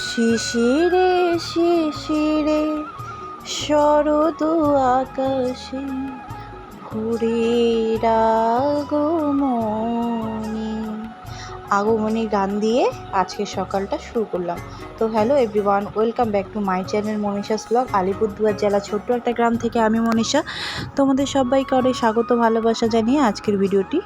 শিশিরে শিশিরে শরদ আকাশে ভোরের আগমনী। আগমনী গান দিয়ে আজকে সকালটা শুরু করলাম। তো hello everyone welcome back to my channel Manisha's blog Alipurduar জেলা ছোট্ট একটা গ্রাম থেকে আমি মনীষা। তোমাদের সবাইকে অনেক স্বাগত, ভালোবাসা জানিয়ে আজকের ভিডিওটি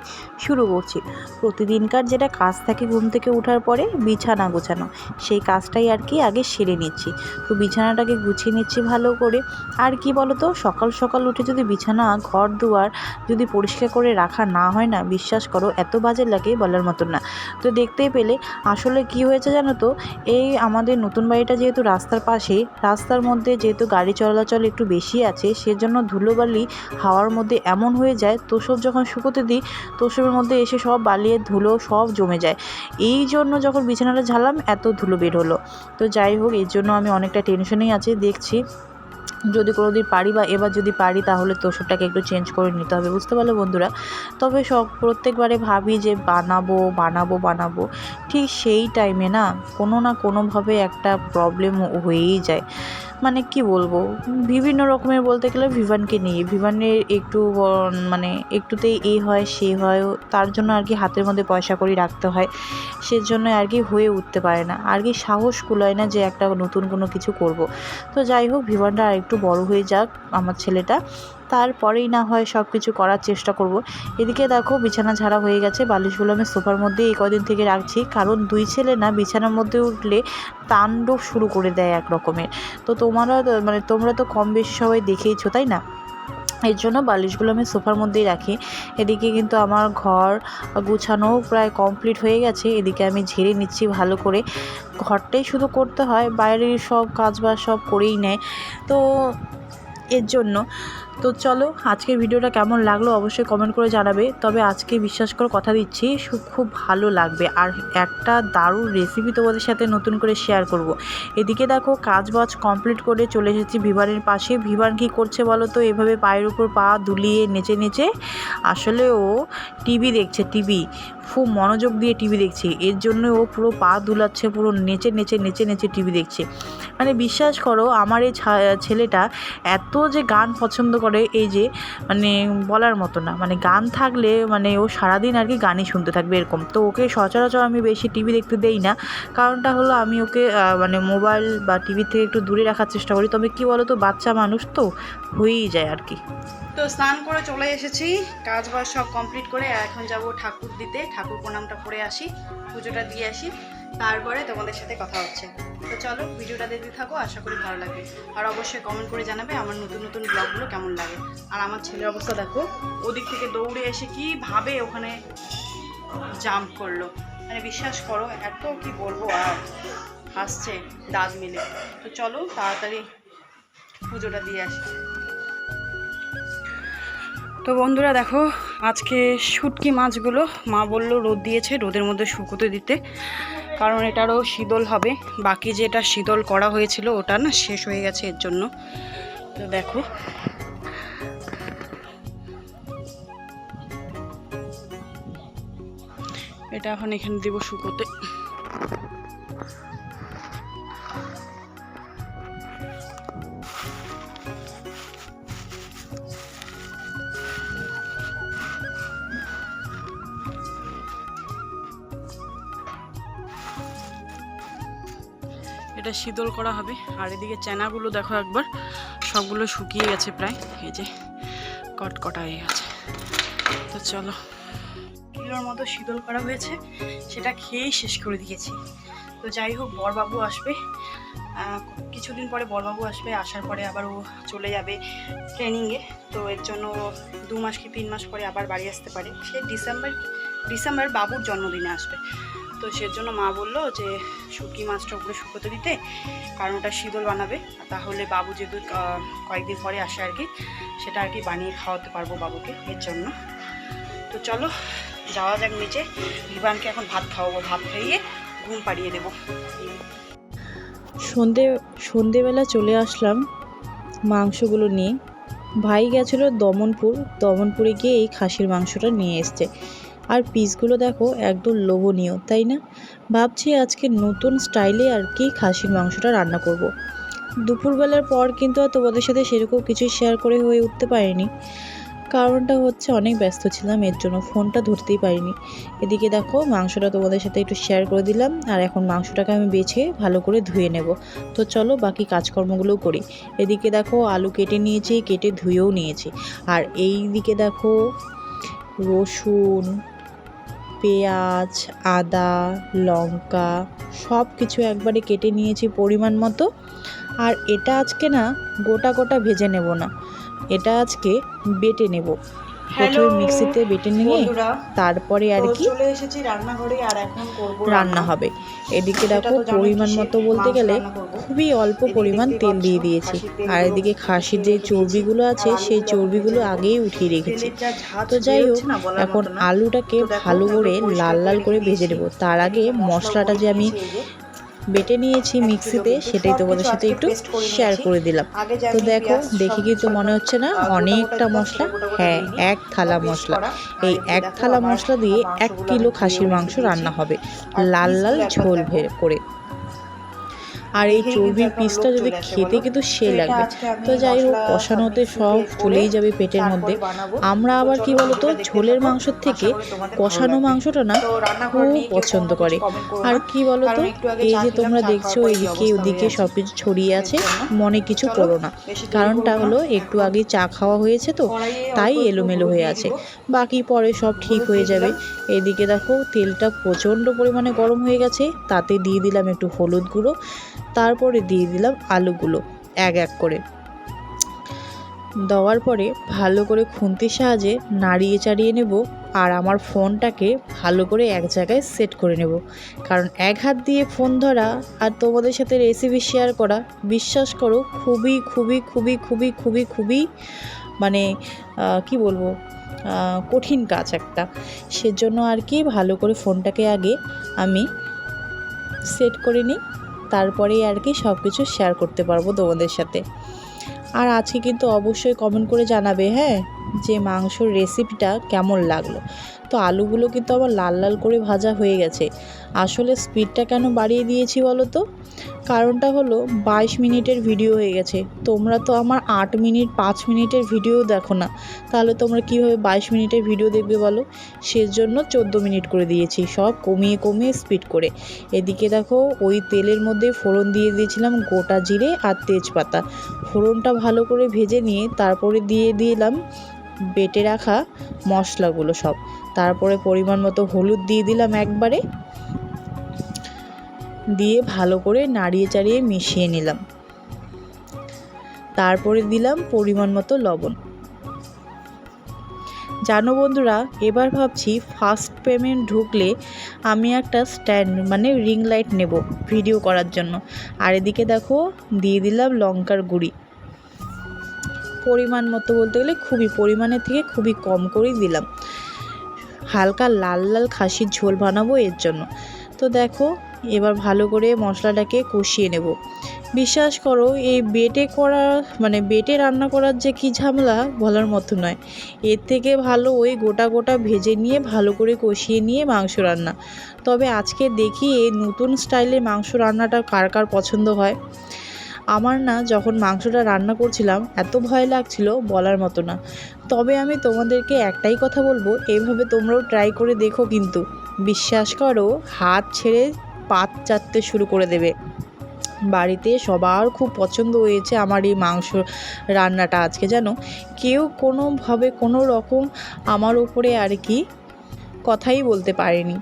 শুরু করছি। প্রতিদিনকার যেটা কাজ থাকে ঘুম থেকে ওঠার পরে বিছানা গোছানো, সেই কাজটাই আর কি আগে সেরে নিচ্ছি। তো বিছানাটাকে গুছিয়ে নিচ্ছি ভালো করে। আর কি বলো তো সকাল সকাল উঠে যদি বিছানা, ঘর দুয়ার যদি পরিষ্কার করে রাখা না হয় না, বিশ্বাস করো, এত বাজে লাগে বলার মতন না। তো দেখতেই পেলে আসলে কি হয়েছে জানো তো? এই আমাদের নতুন বাড়িটা যেহেতু রাস্তার পাশে, রাস্তার মধ্যে যেহেতু গাড়ি চলাচল একটু বেশি আছে, সেজন্য ধুলোবালি হাওয়ার মধ্যে এমন হয়ে যায় তোষব যখন শুকোতে দিই তোষবের মধ্যে এসে সব বালিয়ে ধুলো সব জমে যায়। এই জন্য যখন বিছানাটা ঝাড়লাম, এত ধুলো বের হলো। তো যাই হোক, এর জন্য আমি অনেকটা টেনশনেই আছি, দেখছি যদি কোনো দিন পারি বা এবার যদি পারি তাহলে তোষরটাকে একটু চেঞ্জ করে নিতে হবে, বুঝতে পারলে বন্ধুরা? তবে সব, প্রত্যেকবারে ভাবি যে বানাবো বানাবো বানাবো। ঠিক সেই টাইমে না কোনো না কোনোভাবে একটা প্রবলেম হয়েই যায়। মানে কি বলব? বিভিন্ন রকমের বলতে গেলে ভিভানকে নিয়ে। ভিভানের একটু মানে একটুতেই এ হয়, সে হয় তার জন্য আর কি হাতের মধ্যে পয়সা করি রাখতে হয়। সেজন্য আর কি হয়ে উঠতে পারে না। আর কি সাহস কুলায় না যে একটা নতুন কোনো কিছু করব। তো যাই হোক, ভিভানটা আর একটু বড় হয়ে যাক, আমার ছেলেটা। তারপরেই না হয় সব কিছু করার চেষ্টা করব। এদিকে দেখো, বিছানা ঝাড়া হয়ে গেছে, বালিশগুলো আমি সোফার মধ্যে এই কদিন থেকে রাখছি। কারণ দুই ছেলে না, বিছানার মধ্যে উঠলে তাণ্ডব শুরু করে দেয় এক রকমের তো তোমরা মানে তোমরা তো কম বেশি সবাই দেখেইছো, তাই না? এর জন্য বালিশগুলো আমি সোফার মধ্যেই রাখি। এদিকে কিন্তু আমার ঘর গুছানো প্রায় কমপ্লিট হয়ে গেছে। এদিকে আমি ঝেড়ে নিচ্ছি ভালো করে। ঘরটাই শুধু করতে হয়, বাইরের সব কাজ বাজ সব করেই নেয়। তো এর জন্য তো চলো, আজকের ভিডিওটা কেমন লাগল অবশ্যই কমেন্ট করে জানাবে। তবে আজকে বিশ্বাস করে কথা দিচ্ছি খুব ভালো লাগবে। আর একটা দারুণ রেসিপি তোমাদের সাথে নতুন করে শেয়ার করব। এদিকে দেখো, কাজ বাজ কমপ্লিট করে চলে এসেছি ভিভানের পাশে। ভিভান কী করছে বলো তো? এভাবে পায়ের উপর পা দুলিয়ে নেচে নেচে আসলে ও টিভি দেখছে টিভি খুব মনোযোগ দিয়ে টিভি দেখছে। এর জন্য ও পুরো পা দুলাচ্ছে, পুরো নেচে নেচে নেচে নেচে টিভি দেখছে। মানে বিশ্বাস করো, আমার এই ছেলেটা এত যে গান পছন্দ করে, এই যে মানে বলার মতো না। মানে গান থাকলে মানে ও সারাদিন আর কি গানই শুনতে থাকবে এরকম। তো ওকে সচরাচর আমি বেশি টিভি দেখতে দেই না। কারণটা হলো আমি ওকে মানে মোবাইল বা টিভি থেকে একটু দূরে রাখার চেষ্টা করি। তবে কি বলো তো বাচ্চা মানুষ তো হয়েই যায় আর কি। তো স্নান করে চলে এসেছি। কাজ বাজ সব কমপ্লিট করে এখন যাব ঠাকুর দিতে। ঠাকুর প্রণামটা করে আসি, পুজোটা দিয়ে আসি, তারপরে তোমাদের সাথে কথা হচ্ছে। তো চলো, ভিডিওটা দেখতে থাকো, আশা করি ভালো লাগবে। আর অবশ্যই কমেন্ট করে জানাবে আমার নতুন নতুন ব্লগগুলো কেমন লাগে। আর আমার ছেলের অবস্থা দেখো, ওদিক থেকে দৌড়ে এসে কীভাবে ওখানে জাম্প করল। মানে বিশ্বাস করো, এত কি বলব, আর হাসছে দাঁত মিলে। তো চলো, তাড়াতাড়ি পুজোটা দিয়ে আসি। তো বন্ধুরা দেখো, আজকে শুটকি মাছগুলো মা বলল রোদ দিয়েছে, রোদের মধ্যে শুকোতে দিতে। কারণ এটারও শীতল হবে। বাকি যেটা শীতল করা হয়েছিল, ওটা না শেষ হয়ে গেছে এর জন্য। তো দেখো। এটা এখন এখানে দিব শুকোতে। এটা শীতল করা হবে। আর এদিকে চেনাগুলো দেখো একবার, সবগুলো শুকিয়ে গেছে প্রায়। এই যে কটকটা হয়ে গেছে তো চলো। কিলোর মতো শীতল করা হয়েছে, সেটা খেয়েই শেষ করে দিয়েছি। তো যাই হোক, বরবাবু আসবে। কিছুদিন পরে বরবাবু আসবে, আসার পরে আবার ও চলে যাবে ট্রেনিংয়ে তো এর জন্য দু মাস কি তিন মাস পরে আবার বাড়ি আসতে পারে। সে ডিসেম্বর ডিসেম্বর বাবুর জন্মদিনে আসবে। তো সেজন্য মা বলল যে শুটকি মাছটা উপরে শুকোতে দিতে, কারণ ওটা শীতল বানাবে। তাহলে বাবু যেহেতু কয়েকদিন পরে আসে আর কি, সেটা আর কি বানিয়ে খাওয়াতে পারব বাবুকে এর জন্য। তো চলো, যাওয়া যাক নিচে। বিবানকে এখন ভাত খাওয়াবো, ভাত খাইয়ে ঘুম পাড়িয়ে দেবো। সন্ধে, সন্ধেবেলা চলে আসলাম মাংসগুলো নিয়ে। ভাই গেছিল দমনপুর, দমনপুরে গিয়ে এই খাসির মাংসটা নিয়ে এসছে। আর পিসগুলো দেখো একদম লোভনীয়, তাই না? ভাবছি আজকে নতুন স্টাইলে আর কি খাসির মাংসটা রান্না করব। দুপুরবেলার পর কিন্তু আর তোমাদের সাথে সেরকম কিছু শেয়ার করে হয়ে উঠতে পারিনি। কারণটা হচ্ছে অনেক ব্যস্ত ছিলাম, এর জন্য ফোনটা ধরতেই পারিনি। এদিকে দেখো মাংসটা তোমাদের সাথে একটু শেয়ার করে দিলাম, আর এখন মাংসটাকে আমি বেছে ভালো করে ধুয়ে নেব। তো চলো বাকি কাজকর্মগুলোও করি। এদিকে দেখো আলু কেটে নিয়েছি, কেটে ধুয়েও নিয়েছি। আর এই দিকে দেখো রসুন পেঁয়াজ, আদা, লঙ্কা সব কিছু একবারে কেটে নিয়েছি পরিমাণ মতো। আর এটা আজকে না গোটা গোটা ভেজে নেব না। এটা আজকে বেটে নেব। প্রথমে মিক্সিতে বেটে নিয়ে তারপরে আর কি চলে এসেছি রান্নাঘরে আর এখন করব রান্না। হবে। এদিকে দেখো পরিমাণ মতো বলতে গেলে খুবই অল্প পরিমাণ তেল দিয়ে দিয়েছি। আর এদিকে খাসির যে চর্বিগুলো আছে সেই চর্বিগুলো আগেই উঠিয়ে রেখেছি। তো যাই হোক এখন আলুটাকে ভালো করে লাল লাল করে ভেজে। নেব। তার আগে মশলাটা যে আমি। বেটে নিয়েছি মিক্সিতে সেটাই তোমাদের সাথে একটু শেয়ার করে দিলাম। তো দেখো দেখি কিন্তু মনে হচ্ছে না? অনেকটা মশলা? হ্যাঁ এক থালা মশলা। এই এক থালা মশলা দিয়ে এক কিলো খাসির মাংস রান্না হবে। লাল লাল ঝোল। ভের করে। আর এই চর্বির পিসটা যদি খেতে কিন্তু সে লাগবে। তো যাই হোক কষানোতে সব চলেই যাবে পেটের মধ্যে। আমরা আবার কি বলতো ঝোলের। মাংসর থেকে কষানো মাংসটা না খুব পছন্দ করে। আর। কি বলতো এই যে তোমরা দেখছ এদিকে ওদিকে সব কিছু ছড়িয়ে আছে মনে কিছু করো না। কারণটা হলো একটু আগে চা খাওয়া হয়েছে তো তাই এলোমেলো হয়ে আছে। বাকি পরে সব ঠিক হয়ে যাবে। এদিকে দেখো তেলটা প্রচণ্ড পরিমাণে গরম হয়ে গেছে তাতে দিয়ে দিলাম একটু হলুদ গুঁড়ো তারপরে দিয়ে দিলাম আলুগুলো এক এক করে। দেওয়ার পরে ভালো করে খুন্তির সাহায্যে নাড়িয়ে চাড়িয়ে নেব আর আমার ফোনটাকে ভালো করে এক জায়গায় সেট করে নেব। কারণ এক হাত দিয়ে ফোন ধরা আর তোমাদের সাথে রেসিপি শেয়ার করা, বিশ্বাস করো, খুবই খুবই খুবই খুবই খুবই খুবই মানে কি বলব কঠিন কাজ একটা। সেজন্য আর কি ভালো করে ফোনটাকে আগে আমি সেট করে নিই। তারপরেই আর কি সব কিছু শেয়ার করতে পারব তোমাদের সাথে। আর আজকে কিন্তু অবশ্যই কমেন্ট করে জানাবে হ্যাঁ? যে মাংসর রেসিপিটা কেমন লাগল। তো আলুগুলো কিন্তু আবার লাল লাল করে ভাজা হয়ে গেছে। আসলে স্পিডটা কেন বাড়িয়ে দিয়েছি বলো তো? কারণটা হলো বাইশ মিনিটের ভিডিও হয়ে গেছে। তোমরা তো আমার আট মিনিট, পাঁচ মিনিটের ভিডিও দেখো না। তাহলে তোমরা কীভাবে বাইশ মিনিটের ভিডিও দেখবে বলো? সেজন্য চোদ্দ মিনিট করে দিয়েছি, সব কমিয়ে কমিয়ে স্পিড করে। এদিকে দেখো, ওই তেলের মধ্যে ফোড়ন দিয়ে দিয়েছিলাম গোটা জিরে আর তেজপাতা। ফোড়নটা ভালো করে ভেজে নিয়ে তারপরে দিয়ে দিলাম বেটে রাখা মশলাগুলো সব। তারপরে পরিমাণ মতো হলুদ দিয়ে দিলাম একবারে। দিয়ে ভালো করে নাড়িয়ে চাড়িয়ে মিশিয়ে নিলাম। তারপরে দিলাম পরিমাণ মতো লবণ। জানো বন্ধুরা, এবার ভাবছি ফার্স্ট পেমেন্ট ঢুকলে আমি একটা স্ট্যান্ড মানে রিং লাইট নেব ভিডিও করার জন্য। আর এদিকে দেখো, দিয়ে দিলাম লঙ্কার গুঁড়ি। পরিমাণ মতো বলতে গেলে খুবই পরিমাণের থেকে খুবই কম করেই দিলাম। হালকা লাল লাল খাসির ঝোল বানাবো এর জন্য। তো দেখো, এবার ভালো করে মশলাটাকে কষিয়ে নেব। বিশ্বাস করো, এই বেটে করা মানে বেটে রান্না করার যে কী ঝামেলা বলার মতো নয়। এর থেকে ভালো ওই গোটা গোটা ভেজে নিয়ে ভালো করে কষিয়ে নিয়ে মাংস রান্না। তবে আজকে দেখি এই নতুন স্টাইলে মাংস রান্নাটা কার কার পছন্দ হয়। আমার না যখন মাংসটা রান্না করছিলাম, এত ভয় লাগছিল বলার মতো না। তবে আমি তোমাদেরকে একটাই কথা বলব এইভাবে তোমরাও ট্রাই করে দেখো কিন্তু। বিশ্বাস করো, হাত ছেড়ে পাত চাটতে শুরু করে দেবে। বাড়িতে সবার খুব পছন্দ হয়েছে আমার এই মাংস রান্নাটা আজকে, জানো? কেউ কোনোভাবে কোনো রকম আমার উপরে আর কি কথাই বলতে পারেনি।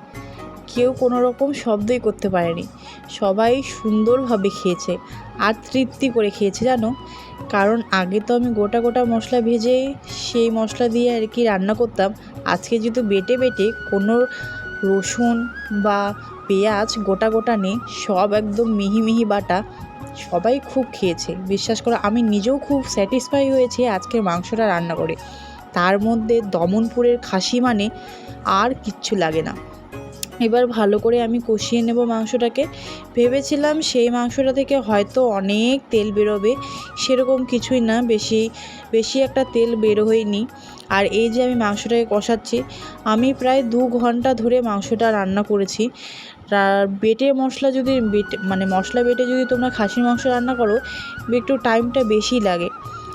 কেউ কোনো রকম শব্দই করতে পারেনি। সবাই সুন্দরভাবে খেয়েছে আর তৃপ্তি করে খেয়েছে, জানো? কারণ আগে তো আমি গোটা গোটা মশলা ভেজে সেই মশলা দিয়ে আর কি রান্না করতাম। আজকে যেহেতু বেটে বেটে কোনো রসুন বা পেঁয়াজ গোটা গোটা নেই সব একদম মিহি মিহি বাটা, সবাই খুব খেয়েছে। বিশ্বাস করো, আমি নিজেও খুব স্যাটিসফাই হয়েছি আজকের মাংসটা রান্না করে। তার মধ্যে দমনপুরের খাসি মানে আর কিচ্ছু লাগে না। এবার ভালো করে আমি কষিয়ে নেব মাংসটাকে। ভেবেছিলাম সেই মাংসটা থেকে হয়তো অনেক তেল বেরোবে, সেরকম কিছুই না, বেশি বেশি একটা তেল বের হয়নি আর এই যে আমি মাংসটাকে কষাচ্ছি, আমি প্রায় দু ঘণ্টা ধরে মাংসটা রান্না করেছি। বেটে মশলা যদি বেটে মানে মশলা বেটে যদি তোমরা খাসির মাংস রান্না করো, একটু টাইমটা বেশি লাগে।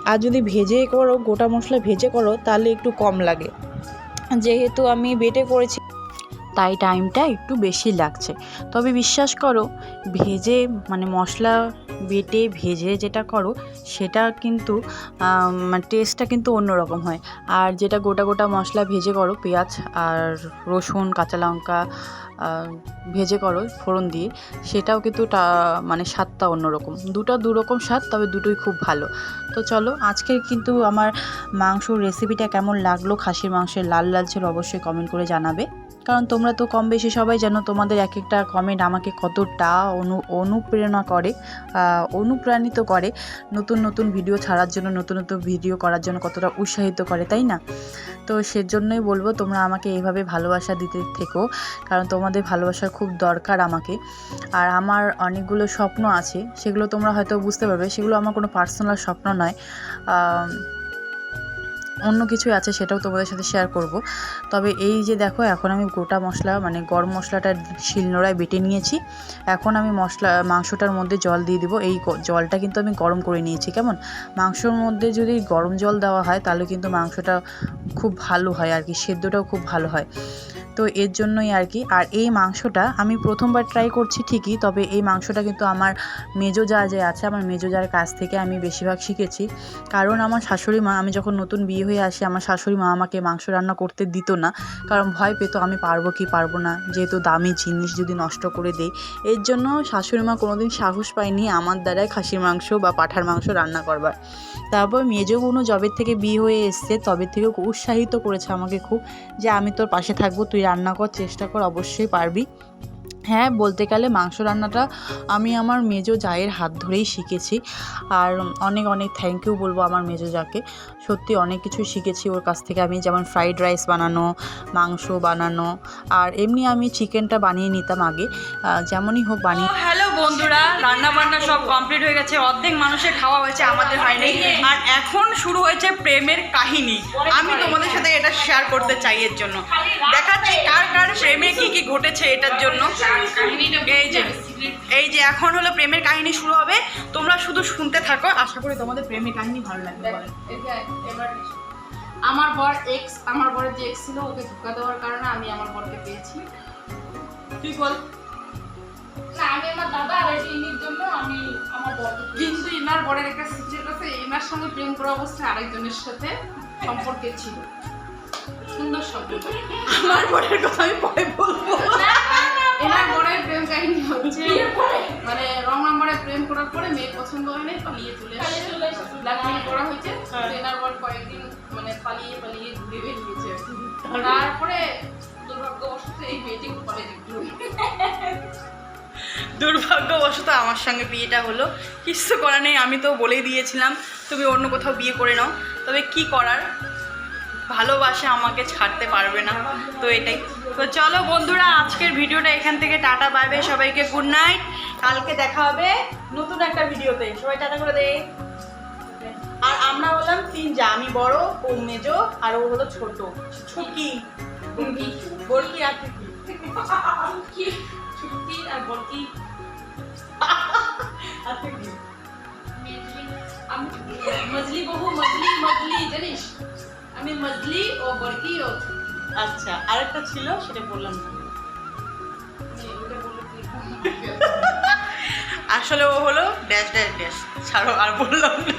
আর যদি ভেজে করো, গোটা মশলা ভেজে করো, তাহলে একটু কম লাগে। যেহেতু আমি বেটে করেছি তাই টাইমটা একটু বেশি লাগছে। তবে বিশ্বাস করো, ভেজে মানে মশলা বেটে ভেজে যেটা করো, সেটা কিন্তু মানে টেস্টটা কিন্তু অন্যরকম হয়। আর যেটা গোটা গোটা মশলা ভেজে করো, পেঁয়াজ আর রসুন, কাঁচা লঙ্কা ভেজে করো ফোড়ন দিয়ে, সেটাও কিন্তু মানে স্বাদটা অন্যরকম। দুটো দুরকম স্বাদ, তবে দুটোই খুব ভালো। তো চলো আজকে কিন্তু আমার মাংসর রেসিপিটা কেমন লাগল? খাসির মাংসের লাল লাল ছিল অবশ্যই কমেন্ট করে জানাবে। কারণ তোমরা তো কম বেশি সবাই জানো তোমাদের এক একটা কমেন্ট আমাকে কতটা অনু, অনুপ্রেরণা করে অনুপ্রাণিত করে। নতুন নতুন ভিডিও ছাড়ার জন্য, নতুন নতুন ভিডিও করার জন্য কতটা উৎসাহিত করে, তাই না? তো সেজন্যই বলব তোমরা আমাকে এইভাবে ভালোবাসা দিতে থেকো, কারণ তোমাদের ভালোবাসার খুব দরকার আমাকে। আর আমার অনেকগুলো স্বপ্ন আছে, সেগুলো তোমরা হয়তো বুঝতে পারবে, সেগুলো আমার কোনো পার্সোনাল স্বপ্ন নয়। অন্য কিছুই আছে সেটাও তোমাদের সাথে শেয়ার করব। তবে এই যে দেখো, এখন আমি গোটা মশলা মানে গরম মশলাটা শিলনোড়ায় বেটে নিয়েছি। এখন আমি মশলা, মাংসটার মধ্যে জল দিয়ে দিব। এই জলটা কিন্তু আমি গরম করে নিয়েছি, কেমন? মাংসর মধ্যে যদি গরম জল দেওয়া হয়, তাহলে কিন্তু মাংসটা খুব ভালো হয় আর কি, সেদ্ধটাও খুব ভালো হয়। তো এর জন্যই আর কি। আর এই মাংসটা আমি প্রথমবার ট্রাই করছি ঠিকই, তবে এই মাংসটা কিন্তু আমার মেজো যা যে আছে, আমার মেজো যার কাছ থেকে আমি বেশিরভাগ শিখেছি। কারণ আমার শাশুড়ি মা, আমি যখন নতুন বিয়ে হয়ে আসি। আমার শাশুড়ি মা আমাকে মাংস রান্না করতে দিত না। কারণ ভয় পেতো আমি পারব কি পারব না। যেহেতু দামি জিনিস যদি নষ্ট করে দেই। এর জন্য শাশুড়ি মা কোনোদিন সাহস পায়নি আমার দ্বারাই খাসির মাংস বা পাঠার মাংস রান্না করবার। তারপর মেজো বোনও জবের থেকে বিয়ে হয়ে এসছে। তবে থেকে উৎসাহিত করেছে আমাকে খুব যে আমি তোর পাশে থাকব, তুই রান্না কর, চেষ্টা কর, অবশ্যই পারবি। হ্যাঁ বলতে গেলে মাংস রান্নাটা আমি আমার মেজো জায়ের হাত ধরেই শিখেছি। আর অনেক অনেক থ্যাংক ইউ বলব আমার মেজো জাকে। সত্যি অনেক কিছু শিখেছি ওর কাছ থেকে। আমি যেমন ফ্রাইড রাইস বানানো, মাংস বানানো, আর এমনি আমি চিকেনটা বানিয়ে নিতাম আগে। যেমনই হোক বানিয়ে হ্যালো বন্ধুরা। রান্না বান্না সব কমপ্লিট হয়ে গেছে। অর্ধেক মানুষের খাওয়া হয়েছে, আমাদের হয়নি। আর এখন শুরু হয়েছে প্রেমের কাহিনী। আমি তোমাদের সাথে এটা শেয়ার করতে চাই এর জন্য। দেখাচ্ছি কার কার প্রেমে কি কি ঘটেছে এটার জন্য। এই যে এখন হলো প্রেমের কাহিনী শুরু হবে। তোমরা শুধু শুনতে থাকো আশা করি তোমাদের প্রেমের কাহিনী ভালো লাগবে আমার বর এক্স আমার বরের যে এক্স ছিল ওকে ধোকা দেওয়ার কারণে আমি আমার বরকে পেয়েছি। তুই বল। না আমি আমার দাদা আর ইনির জন্য আমি আমার বরকে কিন্তু ইনার বরের একটা সিক্রেট আছে ইনার সঙ্গে প্রেম করা অবস্থায় আরেকজনের সাথে সম্পর্কে ছিল। সুন্দর সম্পর্ক আমার বরের কথা আমি পরে বলব। এনার বরের প্রেম কাহিনী হচ্ছে। মানে রং নাম্বারে প্রেম করার পরে মেয়ে পছন্দ হয় নাই পালিয়ে চলে ব্ল্যাকমেল করা হয়েছে। হ্যাঁ। এনার বর কয়েকদিন মানে পালিয়ে পালিয়ে ঘুরে বেরিয়েছে তারপরে দুর্ভাগ্যবশত এই মেয়েটি কলেজে দুর্ভাগ্যবশত আমার সঙ্গে বিয়েটা হলো। কিছু করার নেই আমি তো বলেই দিয়েছিলাম তুমি অন্য কোথাও বিয়ে করে নাও। তবে কি করার? ভালোবাসা আমাকে ছাড়তে পারবে না। তো এটাই। তো চলো বন্ধুরা আজকের ভিডিওটা এখান থেকে টাটা বাই বাই সবাইকে গুড নাইট কালকে দেখা হবে নতুন একটা ভিডিওতে। সবাই টাটা করে দে। আর আমরা হলাম তিনজা আমি বড় ও মেজো আর ও হলো ছোট। ছুকি বড়কি আর কি ছুটি আর। আমি মজলি বহু মজলি মজলি জানিস? আমি মজলি ও বরকি ও আচ্ছা আরেকটা ছিল, সেটা বললাম না। আসলে ও হলো ড্যাশ ড্যাশ ড্যাশ ছাড়ো, আর বললাম না।